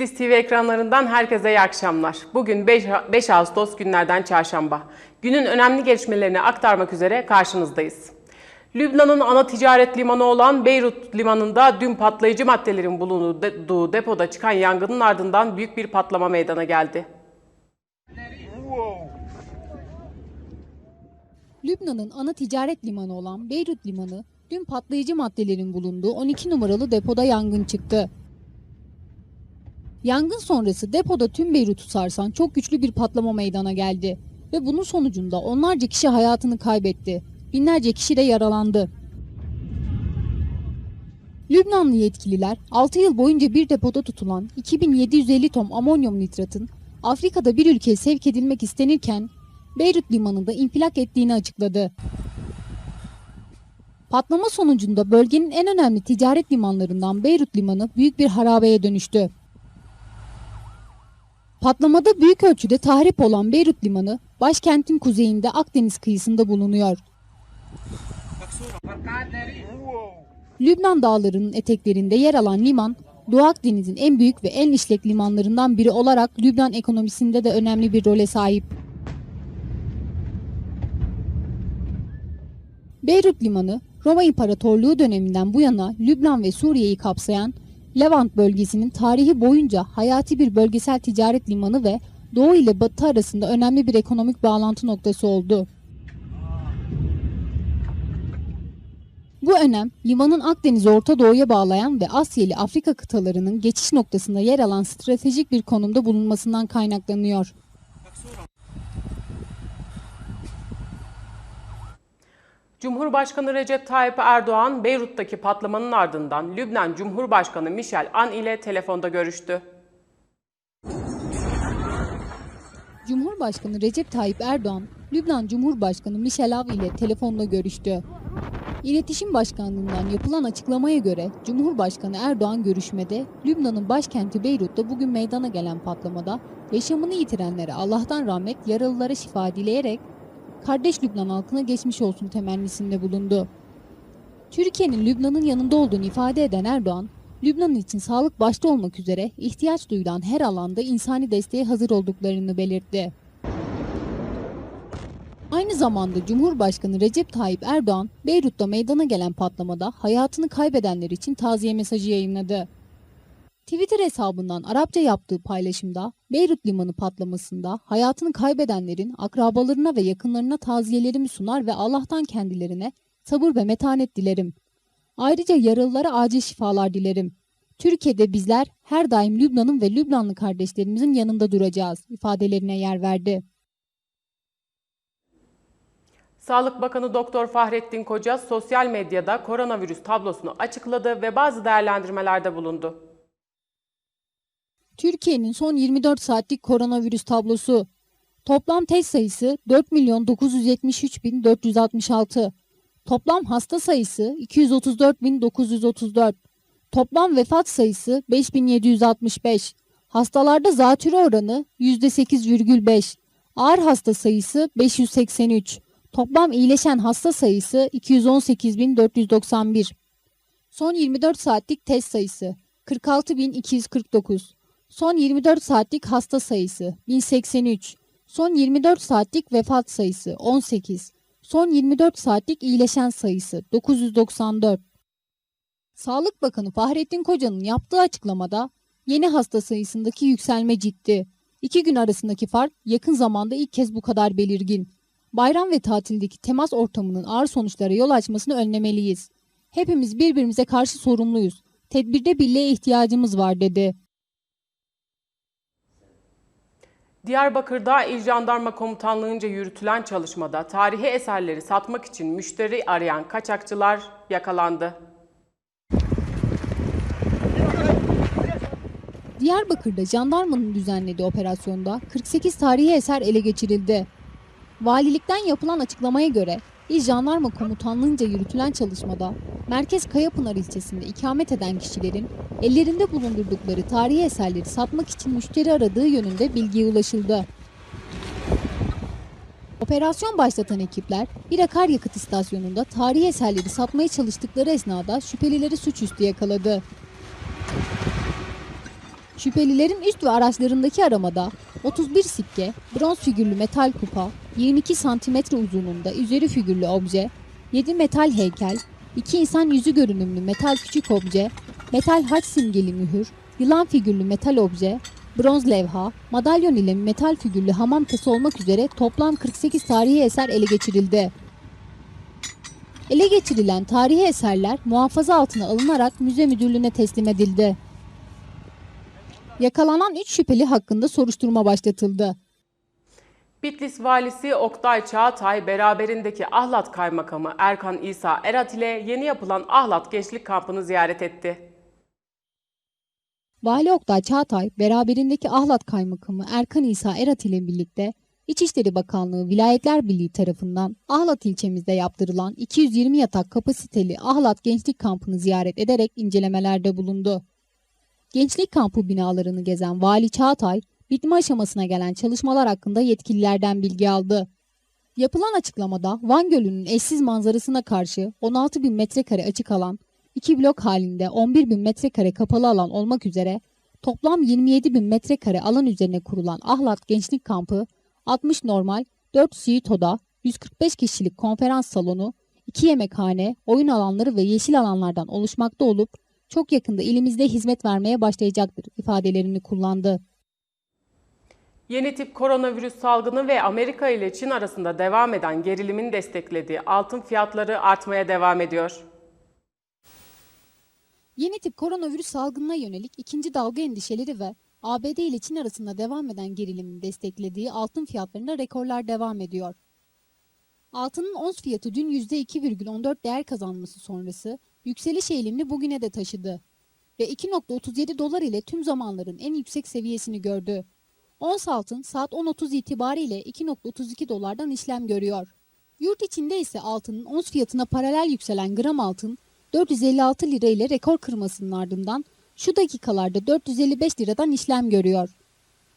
Bitlis TV ekranlarından herkese iyi akşamlar. Bugün 5, 5 Ağustos günlerden çarşamba. Günün önemli gelişmelerini aktarmak üzere karşınızdayız. Lübnan'ın ana ticaret limanı olan Beyrut limanında dün patlayıcı maddelerin bulunduğu depoda çıkan yangının ardından büyük bir patlama meydana geldi. Lübnan'ın ana ticaret limanı olan Beyrut Limanı, dün patlayıcı maddelerin bulunduğu 12 numaralı depoda yangın çıktı. Yangın sonrası depoda tüm Beyrut'u sarsan çok güçlü bir patlama meydana geldi ve bunun sonucunda onlarca kişi hayatını kaybetti. Binlerce kişi de yaralandı. Lübnanlı yetkililer 6 yıl boyunca bir depoda tutulan 2750 ton amonyum nitratın Afrika'da bir ülkeye sevk edilmek istenirken Beyrut limanında infilak ettiğini açıkladı. Patlama sonucunda bölgenin en önemli ticaret limanlarından Beyrut limanı büyük bir harabeye dönüştü. Patlamada büyük ölçüde tahrip olan Beyrut limanı başkentin kuzeyinde Akdeniz kıyısında bulunuyor. Lübnan dağlarının eteklerinde yer alan liman, Doğu Akdeniz'in en büyük ve en işlek limanlarından biri olarak Lübnan ekonomisinde de önemli bir role sahip. Beyrut Limanı, Roma İmparatorluğu döneminden bu yana Lübnan ve Suriye'yi kapsayan Levant bölgesinin tarihi boyunca hayati bir bölgesel ticaret limanı ve Doğu ile Batı arasında önemli bir ekonomik bağlantı noktası oldu. Bu önem, limanın Akdeniz'i Orta Doğu'ya bağlayan ve Asya ile Afrika kıtalarının geçiş noktasında yer alan stratejik bir konumda bulunmasından kaynaklanıyor. Cumhurbaşkanı Recep Tayyip Erdoğan, Beyrut'taki patlamanın ardından Lübnan Cumhurbaşkanı Michel An ile telefonda görüştü. Cumhurbaşkanı Recep Tayyip Erdoğan, Lübnan Cumhurbaşkanı Michel Av ile telefonla görüştü. İletişim Başkanlığı'ndan yapılan açıklamaya göre Cumhurbaşkanı Erdoğan görüşmede Lübnan'ın başkenti Beyrut'ta bugün meydana gelen patlamada yaşamını yitirenlere Allah'tan rahmet, yaralılara şifa dileyerek kardeş Lübnan halkına geçmiş olsun temennisinde bulundu. Türkiye'nin Lübnan'ın yanında olduğunu ifade eden Erdoğan, Lübnan için sağlık başta olmak üzere ihtiyaç duyulan her alanda insani desteğe hazır olduklarını belirtti. Aynı zamanda Cumhurbaşkanı Recep Tayyip Erdoğan, Beyrut'ta meydana gelen patlamada hayatını kaybedenler için taziye mesajı yayınladı. Twitter hesabından Arapça yaptığı paylaşımda Beyrut limanı patlamasında hayatını kaybedenlerin akrabalarına ve yakınlarına taziyelerimi sunar ve Allah'tan kendilerine sabır ve metanet dilerim. Ayrıca yaralılara acil şifalar dilerim. Türkiye'de bizler her daim Lübnan'ın ve Lübnanlı kardeşlerimizin yanında duracağız ifadelerine yer verdi. Sağlık Bakanı Doktor Fahrettin Koca sosyal medyada koronavirüs tablosunu açıkladı ve bazı değerlendirmelerde bulundu. Türkiye'nin son 24 saatlik koronavirüs tablosu. Toplam test sayısı 4.973.466. Toplam hasta sayısı 234.934. Toplam vefat sayısı 5.765. Hastalarda zatürre oranı %8,5. Ağır hasta sayısı 583. Toplam iyileşen hasta sayısı 218.491. Son 24 saatlik test sayısı 46.249. Son 24 saatlik hasta sayısı 1083. Son 24 saatlik vefat sayısı 18. Son 24 saatlik iyileşen sayısı 994. Sağlık Bakanı Fahrettin Koca'nın yaptığı açıklamada yeni hasta sayısındaki yükselme ciddi. İki gün arasındaki fark yakın zamanda ilk kez bu kadar belirgin. Bayram ve tatildeki temas ortamının ağır sonuçlara yol açmasını önlemeliyiz. Hepimiz birbirimize karşı sorumluyuz. Tedbirde birliğe ihtiyacımız var dedi. Diyarbakır'da İl Jandarma Komutanlığı'nca yürütülen çalışmada tarihi eserleri satmak için müşteri arayan kaçakçılar yakalandı. Diyarbakır'da jandarmanın düzenlediği operasyonda 48 tarihi eser ele geçirildi. Valilikten yapılan açıklamaya göre İl Jandarma Komutanlığı'nca yürütülen çalışmada Merkez Kayapınar ilçesinde ikamet eden kişilerin ellerinde bulundurdukları tarihi eserleri satmak için müşteri aradığı yönünde bilgiye ulaşıldı. Operasyon başlatan ekipler bir akaryakıt istasyonunda tarihi eserleri satmaya çalıştıkları esnada şüphelileri suçüstü yakaladı. Şüphelilerin üst ve araçlarındaki aramada 31 sikke, bronz figürlü metal kupa, 22 santimetre uzunluğunda üzeri figürlü obje, 7 metal heykel, 2 insan yüzü görünümlü metal küçük obje, metal haç simgeli mühür, yılan figürlü metal obje, bronz levha, madalyon ile metal figürlü hamam tası olmak üzere toplam 48 tarihi eser ele geçirildi. Ele geçirilen tarihi eserler muhafaza altına alınarak müze müdürlüğüne teslim edildi. Yakalanan 3 şüpheli hakkında soruşturma başlatıldı. Bitlis valisi Oktay Çağatay beraberindeki Ahlat Kaymakamı Erkan İsa Erat ile yeni yapılan Ahlat Gençlik Kampı'nı ziyaret etti. Vali Oktay Çağatay, beraberindeki Ahlat Kaymakamı Erkan İsa Erat ile birlikte İçişleri Bakanlığı Vilayetler Birliği tarafından Ahlat ilçemizde yaptırılan 220 yatak kapasiteli Ahlat Gençlik Kampı'nı ziyaret ederek incelemelerde bulundu. Gençlik kampı binalarını gezen Vali Çağatay, bitme aşamasına gelen çalışmalar hakkında yetkililerden bilgi aldı. Yapılan açıklamada Van Gölü'nün eşsiz manzarasına karşı 16 bin metrekare açık alan, iki blok halinde 11 bin metrekare kapalı alan olmak üzere toplam 27 bin metrekare alan üzerine kurulan Ahlat Gençlik Kampı, 60 normal, 4 suite oda, 145 kişilik konferans salonu, 2 yemekhane, oyun alanları ve yeşil alanlardan oluşmakta olup çok yakında ilimizde hizmet vermeye başlayacaktır ifadelerini kullandı. Yeni tip koronavirüs salgını ve Amerika ile Çin arasında devam eden gerilimin desteklediği altın fiyatları artmaya devam ediyor. Yeni tip koronavirüs salgınına yönelik ikinci dalga endişeleri ve ABD ile Çin arasında devam eden gerilimin desteklediği altın fiyatlarında rekorlar devam ediyor. Altının ons fiyatı dün %2,14 değer kazanması sonrası yükseliş eğilimini bugüne de taşıdı ve 2.37 dolar ile tüm zamanların en yüksek seviyesini gördü. Ons altın saat 10.30 itibariyle 2.32 dolardan işlem görüyor. Yurt içinde ise altının ons fiyatına paralel yükselen gram altın 456 lira ile rekor kırmasının ardından şu dakikalarda 455 liradan işlem görüyor.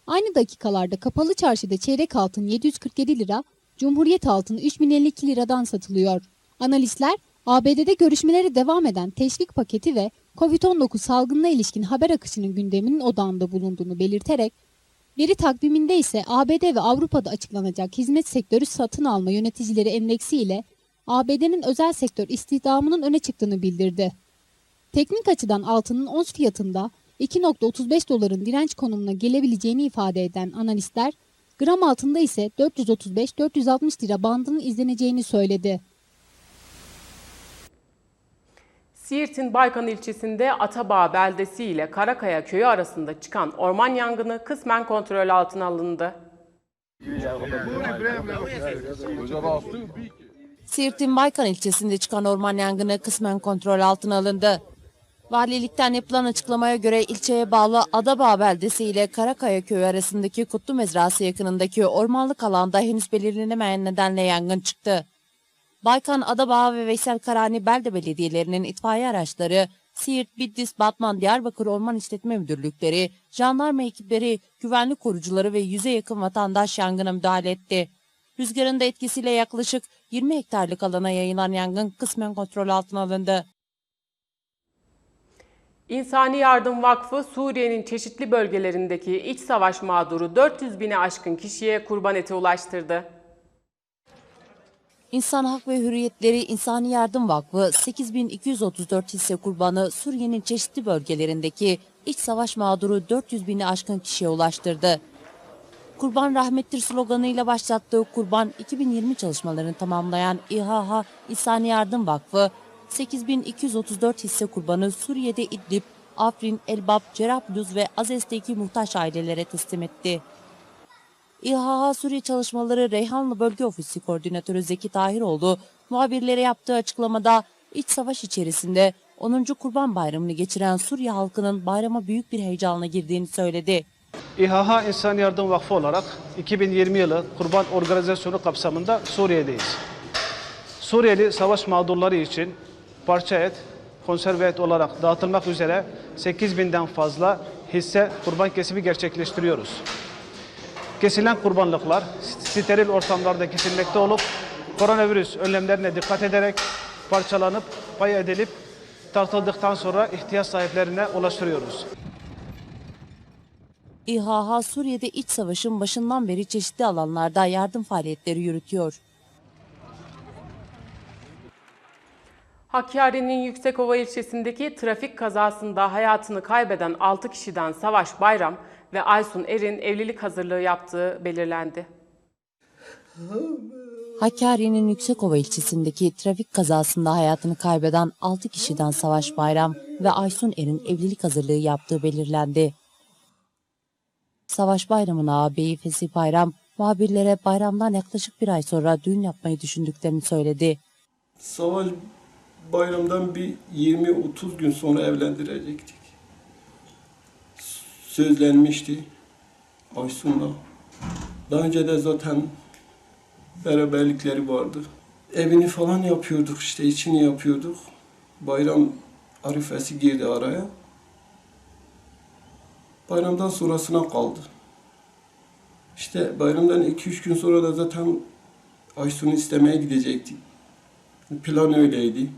Aynı dakikalarda kapalı çarşıda çeyrek altın 747 lira, Cumhuriyet altını 3052 liradan satılıyor. Analistler ABD'de görüşmeleri devam eden teşvik paketi ve Covid-19 salgınına ilişkin haber akışının gündeminin odağında bulunduğunu belirterek, veri takviminde ise ABD ve Avrupa'da açıklanacak hizmet sektörü satın alma yöneticileri endeksi ile ABD'nin özel sektör istihdamının öne çıktığını bildirdi. Teknik açıdan altının ons fiyatında 2.35 doların direnç konumuna gelebileceğini ifade eden analistler, gram altında ise 435-460 lira bandının izleneceğini söyledi. Siirt'in Baykan ilçesinde Atabağ beldesi ile Karakaya köyü arasında çıkan orman yangını kısmen kontrol altına alındı. Siirt'in Baykan ilçesinde çıkan orman yangını kısmen kontrol altına alındı. Valilikten yapılan açıklamaya göre ilçeye bağlı Adabağ beldesi ile Karakaya köyü arasındaki Kutlu Mezrası yakınındaki ormanlık alanda henüz belirlenemeyen nedenle yangın çıktı. Baykan, Adabağ ve Veysel Karani belde belediyelerinin itfaiye araçları, Siirt, Bitlis, Batman, Diyarbakır Orman İşletme Müdürlükleri, jandarma ekipleri, güvenlik korucuları ve yüze yakın vatandaş yangına müdahale etti. Rüzgarın da etkisiyle yaklaşık 20 hektarlık alana yayılan yangın kısmen kontrol altına alındı. İnsani Yardım Vakfı Suriye'nin çeşitli bölgelerindeki iç savaş mağduru 400 bine aşkın kişiye kurban eti ulaştırdı. İnsan Hak ve Hürriyetleri İnsani Yardım Vakfı 8234 hisse kurbanı Suriye'nin çeşitli bölgelerindeki iç savaş mağduru 400 bini aşkın kişiye ulaştırdı. Kurban rahmettir sloganıyla başlattığı kurban 2020 çalışmalarını tamamlayan İHH İnsani Yardım Vakfı 8234 hisse kurbanı Suriye'de İdlib, Afrin, Elbap, Cerablus ve Azez'teki muhtaç ailelere teslim etti. İHH Suriye Çalışmaları Reyhanlı Bölge Ofisi Koordinatörü Zeki Tahiroğlu, muhabirlere yaptığı açıklamada iç savaş içerisinde 10. Kurban Bayramı'nı geçiren Suriye halkının bayrama büyük bir heyecanla girdiğini söyledi. İHH İnsan Yardım Vakfı olarak 2020 yılı Kurban Organizasyonu kapsamında Suriye'deyiz. Suriyeli savaş mağdurları için parça et, konserve et olarak dağıtılmak üzere 8000'den fazla hisse kurban kesimi gerçekleştiriyoruz. Kesilen kurbanlıklar steril ortamlarda kesilmekte olup koronavirüs önlemlerine dikkat ederek parçalanıp pay edilip tartıldıktan sonra ihtiyaç sahiplerine ulaştırıyoruz. İHH Suriye'de iç savaşın başından beri çeşitli alanlarda yardım faaliyetleri yürütüyor. Hakkari'nin Yüksekova ilçesindeki trafik kazasında hayatını kaybeden 6 kişiden Savaş Bayram ve Aysun Er'in evlilik hazırlığı yaptığı belirlendi. Hakkari'nin Yüksekova ilçesindeki trafik kazasında hayatını kaybeden 6 kişiden Savaş Bayram ve Aysun Er'in evlilik hazırlığı yaptığı belirlendi. Savaş Bayram'ın ağabeyi Fesih Bayram, muhabirlere bayramdan yaklaşık bir ay sonra düğün yapmayı düşündüklerini söyledi. Savaş bayramdan bir 20-30 gün sonra evlendirecektik. Sözlenmişti Aysun'la. Daha önce de zaten beraberlikleri vardı. Evini falan yapıyorduk işte içini yapıyorduk. Bayram arifesi girdi araya. Bayramdan sonrasına kaldı. İşte bayramdan 2-3 gün sonra da zaten Aysun'u istemeye gidecektik. Plan öyleydi.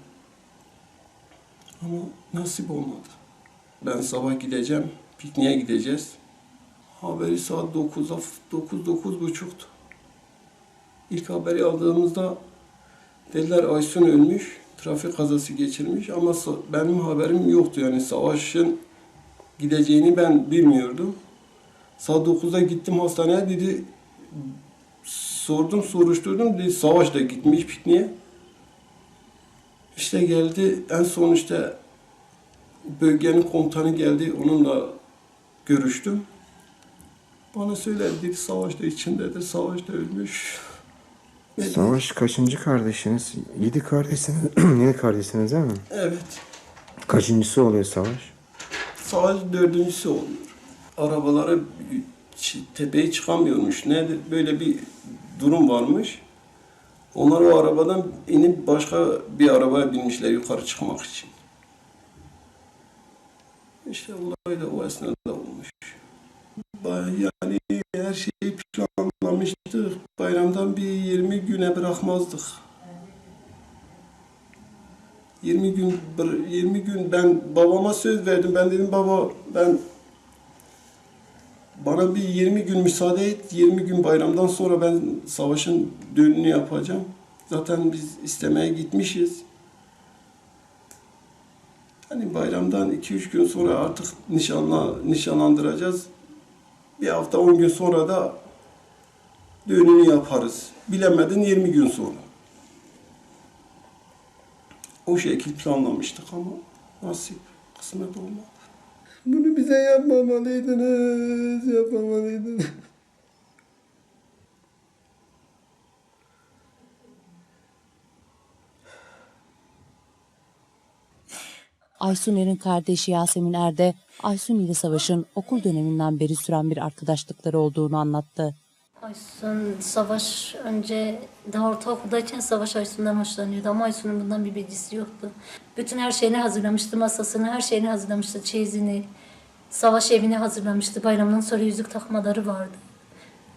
Ama nasip olmadı. Ben sabah gideceğim, pikniğe gideceğiz. Haberi saat 9'da, 9 9 buçuktu. İlk haberi aldığımızda dediler Aysun ölmüş, trafik kazası geçirmiş ama benim haberim yoktu yani savaşın gideceğini ben bilmiyordum. Saat 9'da gittim hastaneye dedi sordum soruşturdum dedi savaş da gitmiş pikniğe. İşte geldi en son işte bölgenin komutanı geldi onunla görüştüm. Bana söyledi dedi savaş da içindedir savaş da ölmüş. Ne diyeyim? Savaş kaçıncı kardeşiniz? Yedi kardeşsiniz. Yedi kardeşsiniz değil mi? Evet. Kaçıncısı oluyor savaş? Savaş dördüncüsü oluyor. Arabaları ç- tepeye çıkamıyormuş. Ne böyle bir durum varmış. Onlar o arabadan inip başka bir arabaya binmişler yukarı çıkmak için. İşte olay da o esnada olmuş. Yani her şeyi planlamıştık. Bayramdan bir 20 güne bırakmazdık. 20 gün bır- 20 gün ben babama söz verdim. Ben dedim baba ben bana bir 20 gün müsaade et. 20 gün bayramdan sonra ben savaşın düğününü yapacağım. Zaten biz istemeye gitmişiz. Hani bayramdan 2-3 gün sonra artık nişanla nişanlandıracağız. Bir hafta 10 gün sonra da düğününü yaparız. Bilemedin 20 gün sonra. O şekil planlamıştık ama nasip, kısmet olmadı. Bunu bize yapmamalıydınız, yapmamalıydınız. Aysun Er'in kardeşi Yasemin Er de Aysun ile Savaş'ın okul döneminden beri süren bir arkadaşlıkları olduğunu anlattı. Aysun Savaş önce daha ortaokuldayken Savaş Aysun'dan hoşlanıyordu ama Aysun'un bundan bir bilgisi yoktu. Bütün her şeyini hazırlamıştı, masasını, her şeyini hazırlamıştı, çeyizini. Savaş evini hazırlamıştı. Bayramdan sonra yüzük takmaları vardı.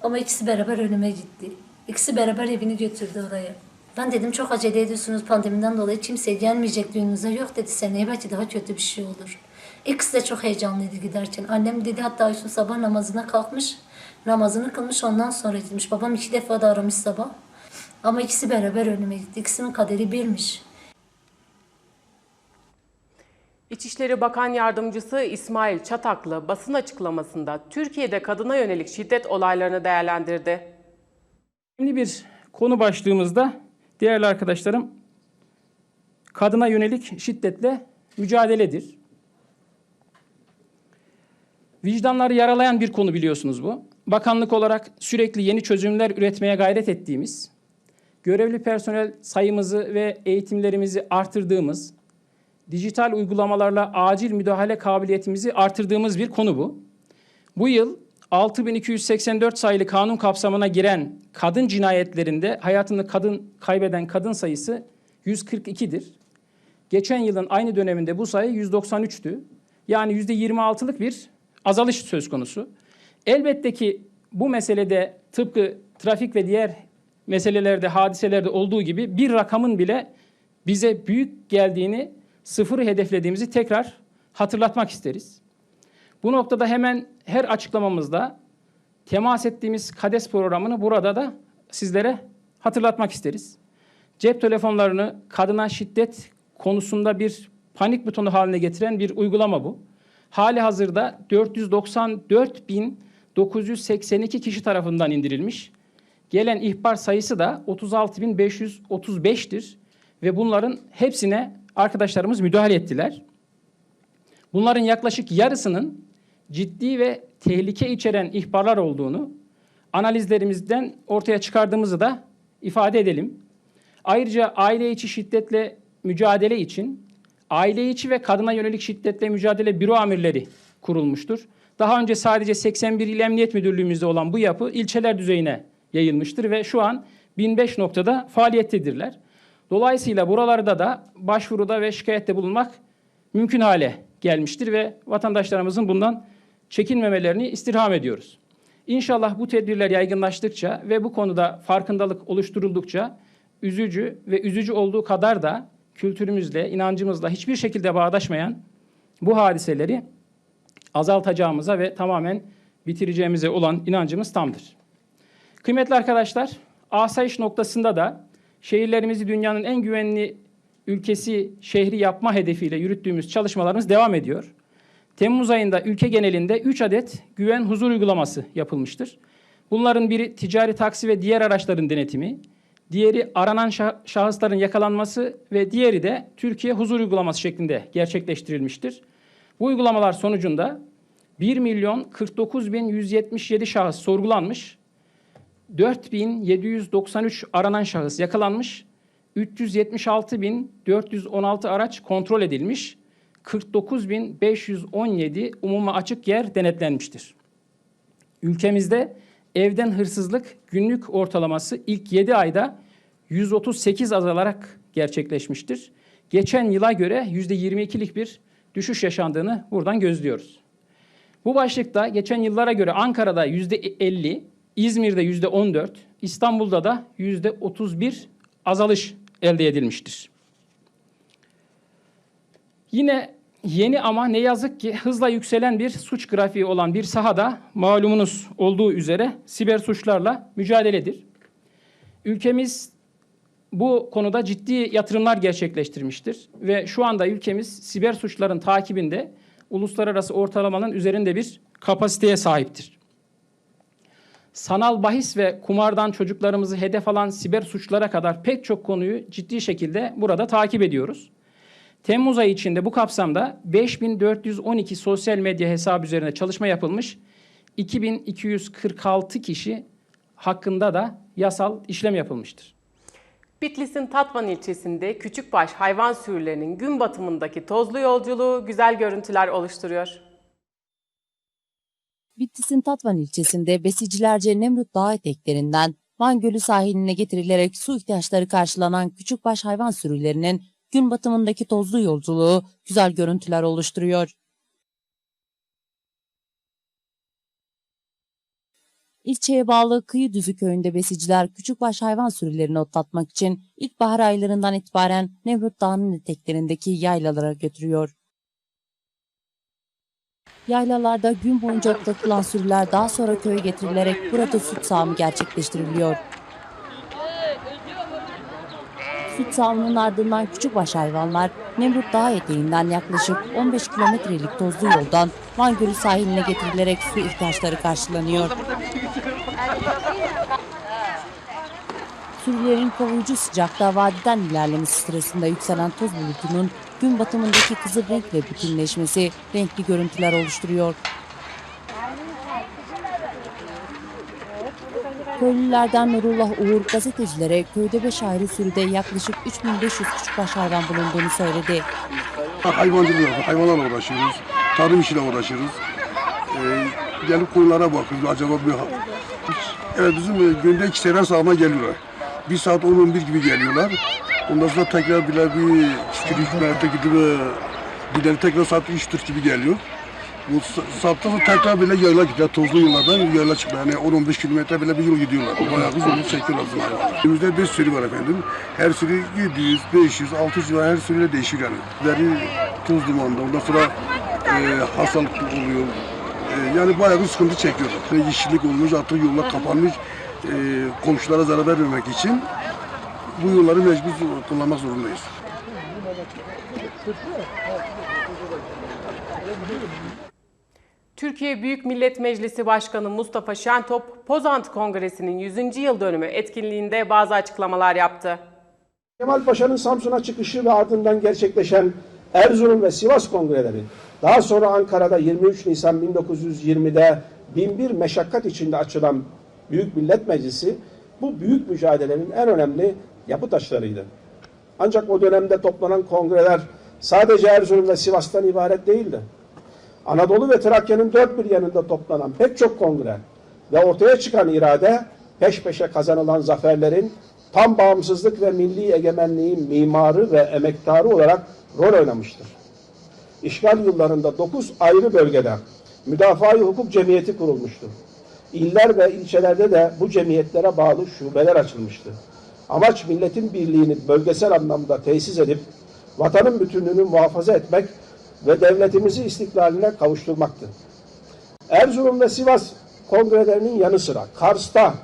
Ama ikisi beraber ölüme gitti. İkisi beraber evini götürdü oraya. Ben dedim çok acele ediyorsunuz pandemiden dolayı kimse gelmeyecek düğününüze. Yok dedi seneye belki daha kötü bir şey olur. İkisi de çok heyecanlıydı giderken. Annem dedi hatta Aysun sabah namazına kalkmış. Namazını kılmış ondan sonra gitmiş. Babam iki defa da aramış sabah. Ama ikisi beraber ölüme gitti. İkisinin kaderi birmiş. İçişleri Bakan Yardımcısı İsmail Çataklı basın açıklamasında Türkiye'de kadına yönelik şiddet olaylarını değerlendirdi. Önemli bir konu başlığımızda değerli arkadaşlarım kadına yönelik şiddetle mücadeledir. Vicdanları yaralayan bir konu biliyorsunuz bu. Bakanlık olarak sürekli yeni çözümler üretmeye gayret ettiğimiz, görevli personel sayımızı ve eğitimlerimizi artırdığımız, dijital uygulamalarla acil müdahale kabiliyetimizi artırdığımız bir konu bu. Bu yıl 6284 sayılı kanun kapsamına giren kadın cinayetlerinde hayatını kadın kaybeden kadın sayısı 142'dir. Geçen yılın aynı döneminde bu sayı 193'tü. Yani %26'lık bir azalış söz konusu. Elbette ki bu meselede tıpkı trafik ve diğer meselelerde, hadiselerde olduğu gibi bir rakamın bile bize büyük geldiğini, sıfırı hedeflediğimizi tekrar hatırlatmak isteriz. Bu noktada hemen her açıklamamızda temas ettiğimiz KADES programını burada da sizlere hatırlatmak isteriz. Cep telefonlarını kadına şiddet konusunda bir panik butonu haline getiren bir uygulama bu. Hali hazırda 494.982 kişi tarafından indirilmiş. Gelen ihbar sayısı da 36.535'tir ve bunların hepsine arkadaşlarımız müdahale ettiler. Bunların yaklaşık yarısının ciddi ve tehlike içeren ihbarlar olduğunu analizlerimizden ortaya çıkardığımızı da ifade edelim. Ayrıca aile içi şiddetle mücadele için aile içi ve kadına yönelik şiddetle mücadele büro amirleri kurulmuştur. Daha önce sadece 81 İl Emniyet Müdürlüğümüzde olan bu yapı ilçeler düzeyine yayılmıştır ve şu an 1005 noktada faaliyettedirler. Dolayısıyla buralarda da başvuruda ve şikayette bulunmak mümkün hale gelmiştir ve vatandaşlarımızın bundan çekinmemelerini istirham ediyoruz. İnşallah bu tedbirler yaygınlaştıkça ve bu konuda farkındalık oluşturuldukça üzücü ve üzücü olduğu kadar da kültürümüzle, inancımızla hiçbir şekilde bağdaşmayan bu hadiseleri azaltacağımıza ve tamamen bitireceğimize olan inancımız tamdır. Kıymetli arkadaşlar, asayiş noktasında da şehirlerimizi dünyanın en güvenli ülkesi şehri yapma hedefiyle yürüttüğümüz çalışmalarımız devam ediyor. Temmuz ayında ülke genelinde 3 adet güven huzur uygulaması yapılmıştır. Bunların biri ticari taksi ve diğer araçların denetimi, diğeri aranan şah- şahısların yakalanması ve diğeri de Türkiye huzur uygulaması şeklinde gerçekleştirilmiştir. Bu uygulamalar sonucunda 1 milyon 49 bin 177 şahıs sorgulanmış, 4793 aranan şahıs yakalanmış, 376.416 araç kontrol edilmiş, 49.517 umuma açık yer denetlenmiştir. Ülkemizde evden hırsızlık günlük ortalaması ilk 7 ayda 138 azalarak gerçekleşmiştir. Geçen yıla göre %22'lik bir düşüş yaşandığını buradan gözlüyoruz. Bu başlıkta geçen yıllara göre Ankara'da %50, İzmir'de %14, İstanbul'da da %31 azalış elde edilmiştir. Yine yeni ama ne yazık ki hızla yükselen bir suç grafiği olan bir sahada malumunuz olduğu üzere siber suçlarla mücadeledir. Ülkemiz bu konuda ciddi yatırımlar gerçekleştirmiştir ve şu anda ülkemiz siber suçların takibinde uluslararası ortalamanın üzerinde bir kapasiteye sahiptir. Sanal bahis ve kumardan çocuklarımızı hedef alan siber suçlara kadar pek çok konuyu ciddi şekilde burada takip ediyoruz. Temmuz ayı içinde bu kapsamda 5412 sosyal medya hesabı üzerine çalışma yapılmış. 2246 kişi hakkında da yasal işlem yapılmıştır. Bitlis'in Tatvan ilçesinde küçükbaş hayvan sürülerinin gün batımındaki tozlu yolculuğu güzel görüntüler oluşturuyor. Bitlis'in Tatvan ilçesinde besicilerce Nemrut Dağı eteklerinden Van Gölü sahiline getirilerek su ihtiyaçları karşılanan küçükbaş hayvan sürülerinin gün batımındaki tozlu yolculuğu güzel görüntüler oluşturuyor. İlçeye bağlı Kıyıdüzü köyünde besiciler küçükbaş hayvan sürülerini otlatmak için ilkbahar aylarından itibaren Nemrut Dağı'nın eteklerindeki yaylalara götürüyor. Yaylalarda gün boyunca otlatılan sürüler daha sonra köye getirilerek burada süt sağımı gerçekleştiriliyor. Süt sağımının ardından küçükbaş hayvanlar Nemrut Dağı eteğinden yaklaşık 15 kilometrelik tozlu yoldan Van Gölü sahiline getirilerek su ihtiyaçları karşılanıyor. Sürülerin koruyucu sıcakta vadiden ilerlemesi sırasında yükselen toz bulutunun gün batımındaki kızıl renkle bütünleşmesi renkli görüntüler oluşturuyor. Köylülerden Nurullah Uğur gazetecilere köyde 5 ayrı sürüde yaklaşık 3500 küçükbaş hayvan bulunduğunu söyledi. Hayvancılık, hayvanlarla uğraşıyoruz. Tarım işiyle uğraşıyoruz. Ee, gelip koyunlara bakıyoruz. Acaba bir... Evet bizim e, günde iki sefer sağıma geliyorlar. Bir saat 10-11 gibi geliyorlar. Ondan sonra tekrar bir küçük hükümete gidip e, gider tekrar saat 3-4 gibi geliyor. Bu sa- saatten sonra tekrar bile yayla gidiyor. Tozlu yollardan yayla çıkıyor. Yani 10-15 kilometre bile bir yol gidiyorlar. Bayağı bir yolu çekiyorlar bizim hayvanlar. Elimizde 5 sürü var efendim. Her sürü 700, 500, 600 civarı her sürüyle değişir yani. Deri toz dumanında. Ondan sonra e, hastalık oluyor. E, yani bayağı bir sıkıntı çekiyoruz. Ve yeşillik olmuş, artık yollar kapanmış. E, komşulara zarar vermemek için bu yolları mecbur kullanmak zorundayız. Türkiye Büyük Millet Meclisi Başkanı Mustafa Şentop, Pozantı Kongresi'nin 100. yıl dönümü etkinliğinde bazı açıklamalar yaptı. Kemal Paşa'nın Samsun'a çıkışı ve ardından gerçekleşen Erzurum ve Sivas kongreleri, daha sonra Ankara'da 23 Nisan 1920'de binbir meşakkat içinde açılan Büyük Millet Meclisi, bu büyük mücadelenin en önemli yapı taşlarıydı. Ancak o dönemde toplanan kongreler sadece Erzurum ve Sivas'tan ibaret değildi. Anadolu ve Trakya'nın dört bir yanında toplanan pek çok kongre ve ortaya çıkan irade peş peşe kazanılan zaferlerin tam bağımsızlık ve milli egemenliğin mimarı ve emektarı olarak rol oynamıştır. İşgal yıllarında 9 ayrı bölgede müdafaa hukuk cemiyeti kurulmuştur. İller ve ilçelerde de bu cemiyetlere bağlı şubeler açılmıştı. Amaç milletin birliğini bölgesel anlamda tesis edip vatanın bütünlüğünü muhafaza etmek ve devletimizi istiklaline kavuşturmaktı. Erzurum ve Sivas kongrelerinin yanı sıra Kars'ta,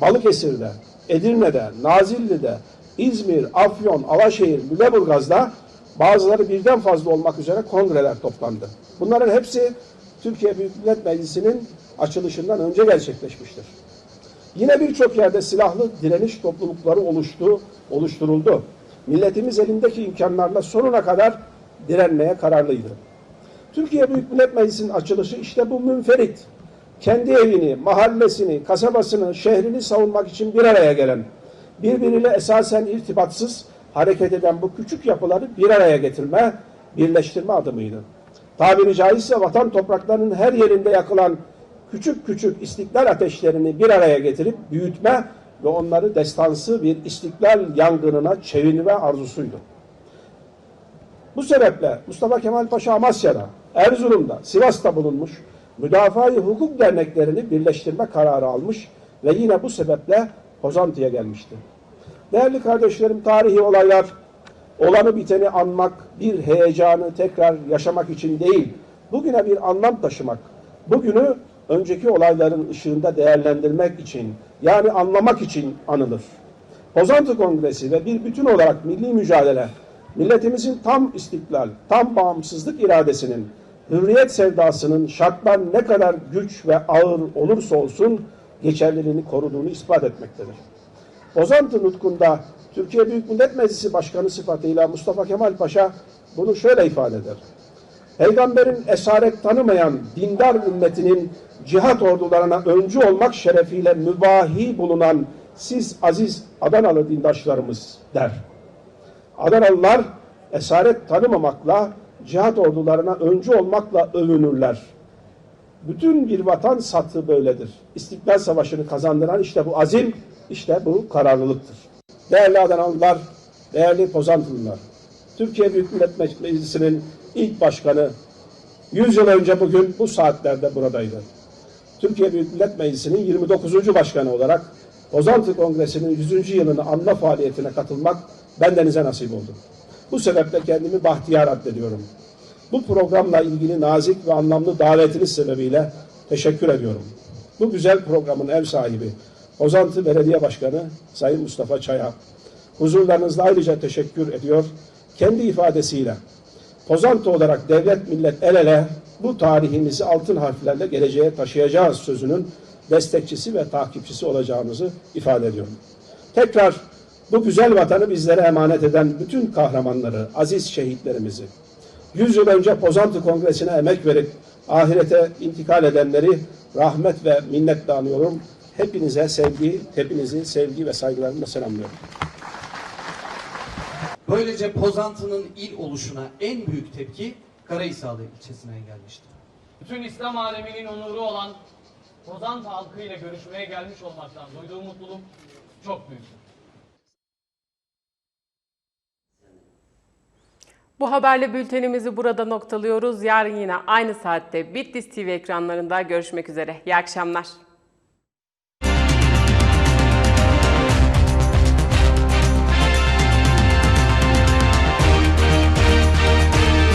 Balıkesir'de, Edirne'de, Nazilli'de, İzmir, Afyon, Alaşehir, Lüleburgaz'da bazıları birden fazla olmak üzere kongreler toplandı. Bunların hepsi Türkiye Büyük Millet Meclisi'nin açılışından önce gerçekleşmiştir. Yine birçok yerde silahlı direniş toplulukları oluştu, oluşturuldu. Milletimiz elindeki imkanlarla sonuna kadar direnmeye kararlıydı. Türkiye Büyük Millet Meclisi'nin açılışı işte bu münferit, kendi evini, mahallesini, kasabasını, şehrini savunmak için bir araya gelen, birbiriyle esasen irtibatsız hareket eden bu küçük yapıları bir araya getirme, birleştirme adımıydı. Tabiri caizse vatan topraklarının her yerinde yakılan küçük küçük istiklal ateşlerini bir araya getirip büyütme ve onları destansı bir istiklal yangınına çevirme arzusuydu. Bu sebeple Mustafa Kemal Paşa Amasya'da, Erzurum'da, Sivas'ta bulunmuş müdafaa-i hukuk derneklerini birleştirme kararı almış ve yine bu sebeple Pozantı'ya gelmişti. Değerli kardeşlerim tarihi olaylar olanı biteni anmak, bir heyecanı tekrar yaşamak için değil, bugüne bir anlam taşımak, bugünü önceki olayların ışığında değerlendirmek için, yani anlamak için anılır. Pozantı Kongresi ve bir bütün olarak milli mücadele, milletimizin tam istiklal, tam bağımsızlık iradesinin, hürriyet sevdasının şartlar ne kadar güç ve ağır olursa olsun geçerliliğini koruduğunu ispat etmektedir. Pozantı nutkunda Türkiye Büyük Millet Meclisi Başkanı sıfatıyla Mustafa Kemal Paşa bunu şöyle ifade eder. Peygamberin esaret tanımayan dindar ümmetinin cihat ordularına öncü olmak şerefiyle mübahi bulunan siz aziz Adanalı dindaşlarımız der. Adanalılar esaret tanımamakla cihat ordularına öncü olmakla övünürler. Bütün bir vatan satı böyledir. İstiklal Savaşı'nı kazandıran işte bu azim, işte bu kararlılıktır. Değerli Adanalılar, değerli Pozantılılar, Türkiye Büyük Millet Meclisi'nin ilk başkanı 100 yıl önce bugün bu saatlerde buradaydı. Türkiye Büyük Millet Meclisi'nin 29. başkanı olarak Pozantı Kongresi'nin 100. yılını anma faaliyetine katılmak bendenize nasip oldu. Bu sebeple kendimi bahtiyar addediyorum. Bu programla ilgili nazik ve anlamlı davetiniz sebebiyle teşekkür ediyorum. Bu güzel programın ev sahibi Pozantı Belediye Başkanı Sayın Mustafa Çaya huzurlarınızda ayrıca teşekkür ediyor. Kendi ifadesiyle Pozantı olarak devlet millet el ele bu tarihimizi altın harflerle geleceğe taşıyacağız sözünün destekçisi ve takipçisi olacağımızı ifade ediyorum. Tekrar bu güzel vatanı bizlere emanet eden bütün kahramanları, aziz şehitlerimizi, 100 yıl önce Pozantı Kongresi'ne emek verip ahirete intikal edenleri rahmet ve minnetle anıyorum. Hepinize sevgi, hepinizi sevgi ve saygılarımla selamlıyorum. Böylece Pozantı'nın il oluşuna en büyük tepki Karahisarlı ilçesinden gelmişti. Bütün İslam aleminin onuru olan Pozant halkıyla görüşmeye gelmiş olmaktan duyduğum mutluluk çok büyük. Bu haberle bültenimizi burada noktalıyoruz. Yarın yine aynı saatte Bitlis TV ekranlarında görüşmek üzere. İyi akşamlar.